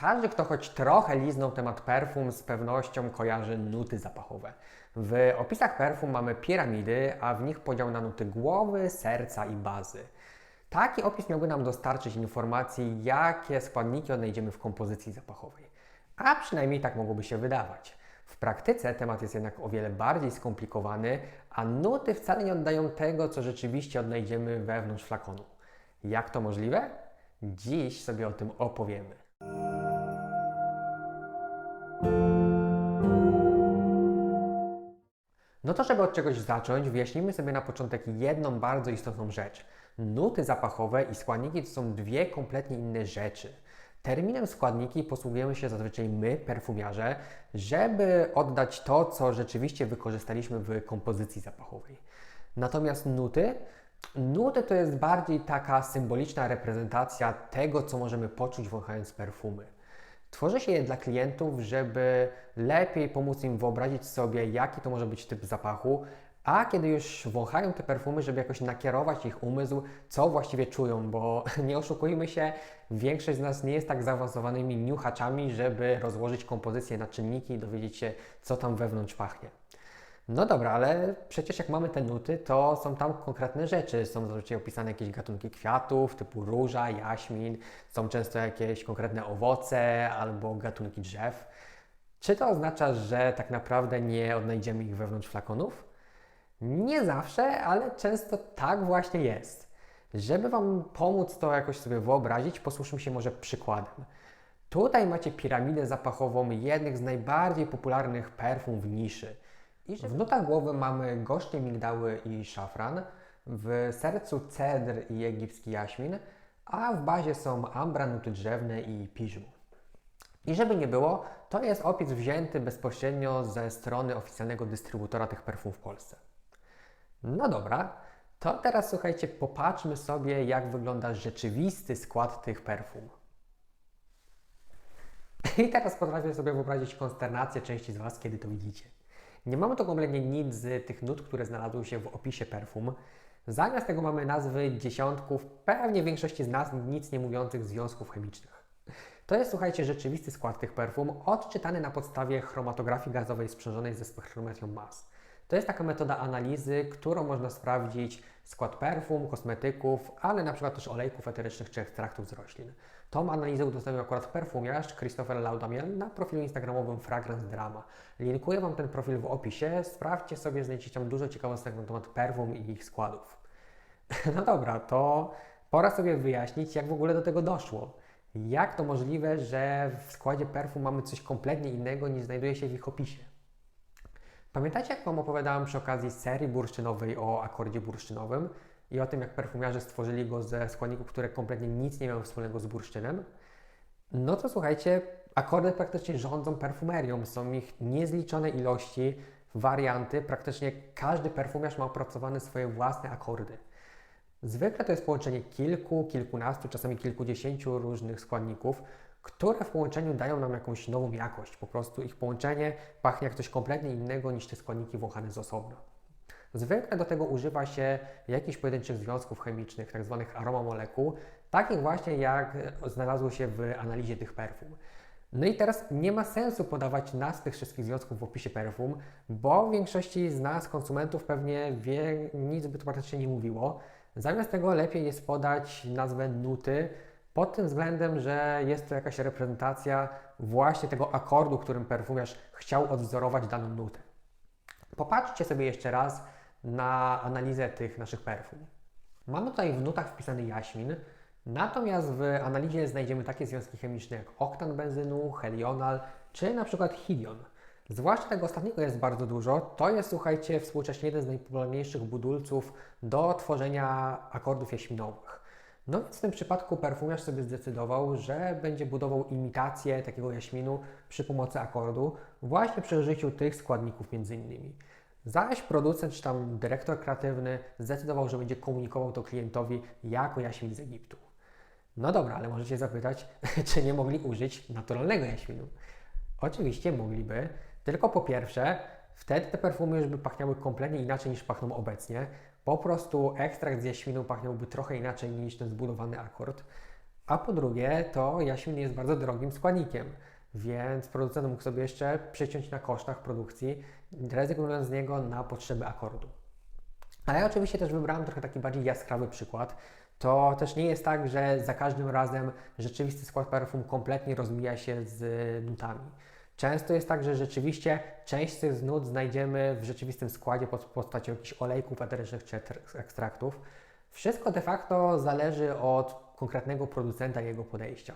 Każdy, kto choć trochę liznął temat perfum, z pewnością kojarzy nuty zapachowe. W opisach perfum mamy piramidy, a w nich podział na nuty głowy, serca i bazy. Taki opis miałby nam dostarczyć informacji, jakie składniki odnajdziemy w kompozycji zapachowej. A przynajmniej tak mogłoby się wydawać. W praktyce temat jest jednak o wiele bardziej skomplikowany, a nuty wcale nie oddają tego, co rzeczywiście odnajdziemy wewnątrz flakonu. Jak to możliwe? Dziś sobie o tym opowiemy. No to, żeby od czegoś zacząć, wyjaśnijmy sobie na początek jedną bardzo istotną rzecz. Nuty zapachowe i składniki to są dwie kompletnie inne rzeczy. Terminem składniki posługujemy się zazwyczaj my, perfumiarze, żeby oddać to, co rzeczywiście wykorzystaliśmy w kompozycji zapachowej. Natomiast nuty, nuty to jest bardziej taka symboliczna reprezentacja tego, co możemy poczuć wąchając perfumy. Tworzy się je dla klientów, żeby lepiej pomóc im wyobrazić sobie, jaki to może być typ zapachu, a kiedy już wąchają te perfumy, żeby jakoś nakierować ich umysł, co właściwie czują, bo nie oszukujmy się, większość z nas nie jest tak zaawansowanymi niuchaczami, żeby rozłożyć kompozycję na czynniki i dowiedzieć się, co tam wewnątrz pachnie. No dobra, ale przecież jak mamy te nuty, to są tam konkretne rzeczy. Są zazwyczaj opisane jakieś gatunki kwiatów typu róża, jaśmin, są często jakieś konkretne owoce albo gatunki drzew. Czy to oznacza, że tak naprawdę nie odnajdziemy ich wewnątrz flakonów? Nie zawsze, ale często tak właśnie jest. Żeby Wam pomóc to jakoś sobie wyobrazić, posłuchajmy się może przykładem. Tutaj macie piramidę zapachową jednych z najbardziej popularnych perfum w niszy. W nutach głowy mamy gorzkie migdały i szafran, w sercu cedr i egipski jaśmin, a w bazie są ambra, nuty drzewne i piżmu. I żeby nie było, to jest opis wzięty bezpośrednio ze strony oficjalnego dystrybutora tych perfum w Polsce. No dobra, to teraz słuchajcie, popatrzmy sobie, jak wygląda rzeczywisty skład tych perfum. I teraz potrafię sobie wyobrazić konsternację części z Was, kiedy to widzicie. Nie mamy tu kompletnie nic z tych nut, które znalazły się w opisie perfum. Zamiast tego mamy nazwy dziesiątków, pewnie większości z nas nic nie mówiących związków chemicznych. To jest, słuchajcie, rzeczywisty skład tych perfum, odczytany na podstawie chromatografii gazowej sprzężonej ze spektrometrią MAS. To jest taka metoda analizy, którą można sprawdzić skład perfum, kosmetyków, ale na przykład też olejków eterycznych czy ekstraktów z roślin. Tą analizę udostępnił akurat perfumiarz Christopher Laudamiel na profilu instagramowym Fragrance Drama. Linkuję Wam ten profil w opisie, sprawdźcie sobie, znajdziecie tam dużo ciekawostek na temat perfum i ich składów. No dobra, to pora sobie wyjaśnić, jak w ogóle do tego doszło. Jak to możliwe, że w składzie perfum mamy coś kompletnie innego niż znajduje się w ich opisie? Pamiętacie, jak Wam opowiadałem przy okazji serii bursztynowej o akordzie bursztynowym i o tym, jak perfumiarze stworzyli go ze składników, które kompletnie nic nie miały wspólnego z bursztynem? No to słuchajcie, akordy praktycznie rządzą perfumerią. Są ich niezliczone ilości, warianty. Praktycznie każdy perfumiarz ma opracowane swoje własne akordy. Zwykle to jest połączenie kilku, kilkunastu, czasami kilkudziesięciu różnych składników, które w połączeniu dają nam jakąś nową jakość. Po prostu ich połączenie pachnie jak coś kompletnie innego niż te składniki wąchane z osobna. Zwykle do tego używa się jakichś pojedynczych związków chemicznych, tak zwanych aromamolekuł, takich właśnie jak znalazło się w analizie tych perfum. No i teraz nie ma sensu podawać nazw tych wszystkich związków w opisie perfum, bo większości z nas, konsumentów, pewnie wie, nic by to praktycznie nie mówiło. Zamiast tego lepiej jest podać nazwę nuty, pod tym względem, że jest to jakaś reprezentacja właśnie tego akordu, którym perfumiarz chciał odwzorować daną nutę. Popatrzcie sobie jeszcze raz na analizę tych naszych perfum. Mamy tutaj w nutach wpisany jaśmin, natomiast w analizie znajdziemy takie związki chemiczne jak oktan benzynu, helional czy na przykład hidion. Zwłaszcza tego ostatniego jest bardzo dużo. To jest, słuchajcie, współcześnie jeden z najpopularniejszych budulców do tworzenia akordów jaśminowych. No więc w tym przypadku perfumiarz sobie zdecydował, że będzie budował imitację takiego jaśminu przy pomocy akordu, właśnie przy użyciu tych składników między innymi. Zaś producent czy tam dyrektor kreatywny zdecydował, że będzie komunikował to klientowi jako jaśmin z Egiptu. No dobra, ale możecie zapytać, czy nie mogli użyć naturalnego jaśminu? Oczywiście mogliby, tylko po pierwsze, wtedy te perfumy już by pachniały kompletnie inaczej niż pachną obecnie. Po prostu ekstrakt z jaśminu pachniałby trochę inaczej niż ten zbudowany akord. A po drugie, to jaśmin jest bardzo drogim składnikiem, więc producent mógł sobie jeszcze przyciąć na kosztach produkcji, rezygnując z niego na potrzeby akordu. Ale ja oczywiście też wybrałem trochę taki bardziej jaskrawy przykład. To też nie jest tak, że za każdym razem rzeczywisty skład perfum kompletnie rozmija się z nutami. Często jest tak, że rzeczywiście część z tych znajdziemy w rzeczywistym składzie pod postacią jakichś olejków eterycznych czy ekstraktów. Wszystko de facto zależy od konkretnego producenta i jego podejścia.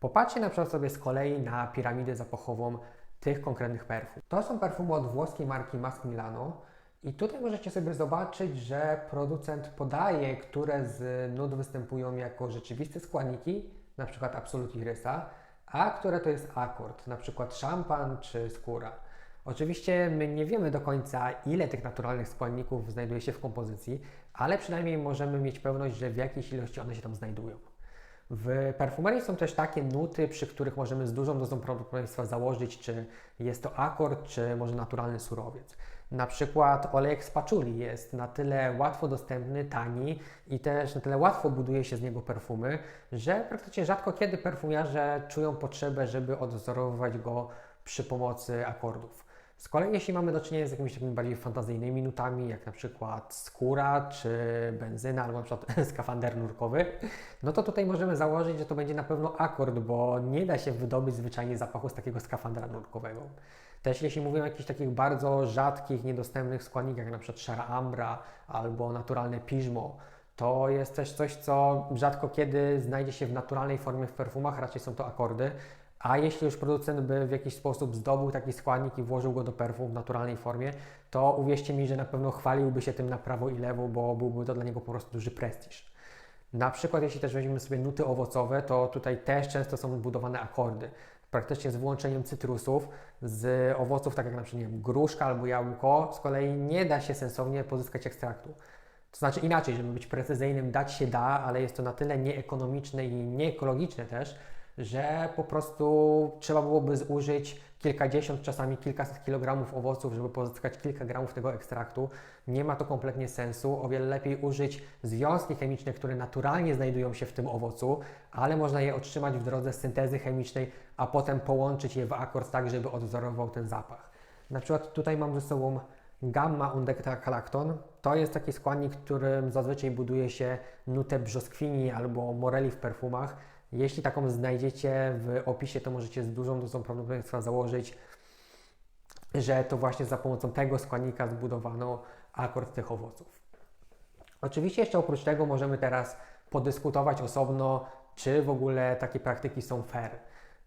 Popatrzcie na przykład sobie z kolei na piramidę zapachową tych konkretnych perfum. To są perfumy od włoskiej marki Mask Milano i tutaj możecie sobie zobaczyć, że producent podaje, które z nut występują jako rzeczywiste składniki, na przykład Absolut Irysa, a które to jest akord, na przykład szampan czy skóra. Oczywiście my nie wiemy do końca, ile tych naturalnych składników znajduje się w kompozycji, ale przynajmniej możemy mieć pewność, że w jakiejś ilości one się tam znajdują. W perfumerii są też takie nuty, przy których możemy z dużą dozą prawdopodobieństwa założyć, czy jest to akord, czy może naturalny surowiec. Na przykład olejek z paczuli jest na tyle łatwo dostępny, tani i też na tyle łatwo buduje się z niego perfumy, że praktycznie rzadko kiedy perfumiarze czują potrzebę, żeby odwzorowywać go przy pomocy akordów. Z kolei jeśli mamy do czynienia z jakimiś takimi bardziej fantazyjnymi nutami, jak na przykład skóra czy benzyna, albo na przykład skafander nurkowy, no to tutaj możemy założyć, że to będzie na pewno akord, bo nie da się wydobyć zwyczajnie zapachu z takiego skafandra nurkowego. Też jeśli mówimy o jakichś takich bardzo rzadkich, niedostępnych składnikach, jak na przykład szara ambra albo naturalne piżmo, to jest też coś, co rzadko kiedy znajdzie się w naturalnej formie w perfumach, raczej są to akordy. A jeśli już producent by w jakiś sposób zdobył taki składnik i włożył go do perfum w naturalnej formie, to uwierzcie mi, że na pewno chwaliłby się tym na prawo i lewo, bo byłby to dla niego po prostu duży prestiż. Na przykład, jeśli też weźmiemy sobie nuty owocowe, to tutaj też często są budowane akordy praktycznie z wyłączeniem cytrusów, z owoców, tak jak na przykład nie wiem, gruszka albo jabłko, z kolei nie da się sensownie pozyskać ekstraktu. To znaczy inaczej, żeby być precyzyjnym, dać się da, ale jest to na tyle nieekonomiczne i nieekologiczne też, że po prostu trzeba byłoby zużyć kilkadziesiąt, czasami kilkaset kilogramów owoców, żeby pozyskać kilka gramów tego ekstraktu. Nie ma to kompletnie sensu. O wiele lepiej użyć związki chemiczne, które naturalnie znajdują się w tym owocu, ale można je otrzymać w drodze syntezy chemicznej, a potem połączyć je w akord tak, żeby odwzorował ten zapach. Na przykład tutaj mam ze sobą gamma undectagalacton. To jest taki składnik, którym zazwyczaj buduje się nutę brzoskwini albo moreli w perfumach. Jeśli taką znajdziecie w opisie, to możecie z dużą dozą prawdopodobieństwa założyć, że to właśnie za pomocą tego składnika zbudowano akord tych owoców. Oczywiście jeszcze oprócz tego możemy teraz podyskutować osobno, czy w ogóle takie praktyki są fair.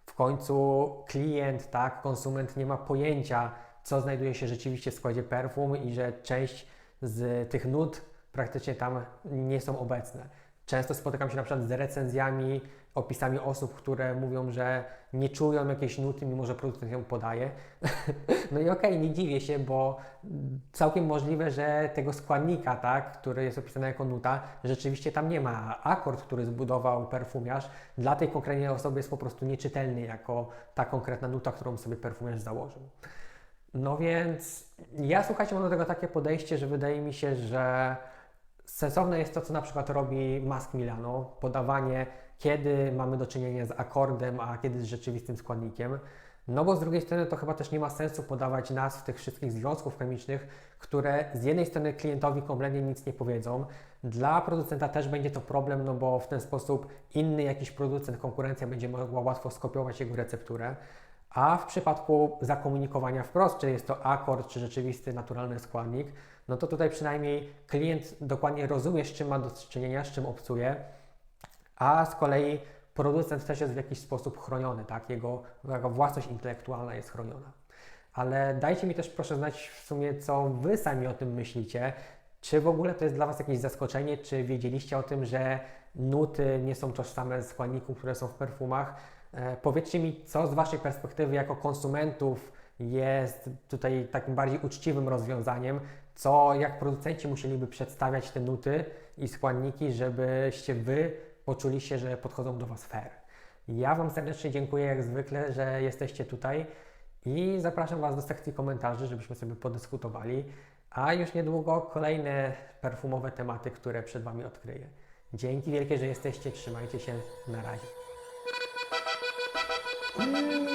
W końcu klient, tak, konsument nie ma pojęcia, co znajduje się rzeczywiście w składzie perfum i że część z tych nut praktycznie tam nie są obecne. Często spotykam się na przykład z recenzjami, opisami osób, które mówią, że nie czują jakiejś nuty, mimo że producent ją podaje. no i okej, okay, nie dziwię się, bo całkiem możliwe, że tego składnika, tak, który jest opisany jako nuta, rzeczywiście tam nie ma. Akord, który zbudował perfumiarz, dla tej konkretnej osoby jest po prostu nieczytelny jako ta konkretna nuta, którą sobie perfumiarz założył. No więc ja słuchajcie, mam do tego takie podejście, że wydaje mi się, że Sensowne jest to, co na przykład robi Mask Milano, podawanie, kiedy mamy do czynienia z akordem, a kiedy z rzeczywistym składnikiem. No bo z drugiej strony to chyba też nie ma sensu podawać nazw tych wszystkich związków chemicznych, które z jednej strony klientowi kompletnie nic nie powiedzą. Dla producenta też będzie to problem, no bo w ten sposób inny jakiś producent, konkurencja będzie mogła łatwo skopiować jego recepturę. A w przypadku zakomunikowania wprost, czy jest to akord, czy rzeczywisty naturalny składnik, no to tutaj przynajmniej klient dokładnie rozumie, z czym ma do czynienia, z czym obcuje, a z kolei producent też jest w jakiś sposób chroniony, tak? Jego, jego własność intelektualna jest chroniona. Ale dajcie mi też proszę znać w sumie, co Wy sami o tym myślicie. Czy w ogóle to jest dla Was jakieś zaskoczenie? Czy wiedzieliście o tym, że nuty nie są tożsame z składników, które są w perfumach? E, powiedzcie mi, co z Waszej perspektywy jako konsumentów jest tutaj takim bardziej uczciwym rozwiązaniem, co jak producenci musieliby przedstawiać te nuty i składniki, żebyście Wy poczuli się, że podchodzą do Was fair. Ja Wam serdecznie dziękuję jak zwykle, że jesteście tutaj i zapraszam Was do sekcji komentarzy, żebyśmy sobie podyskutowali, a już niedługo kolejne perfumowe tematy, które przed Wami odkryję. Dzięki wielkie, że jesteście. Trzymajcie się. Na razie. Mm.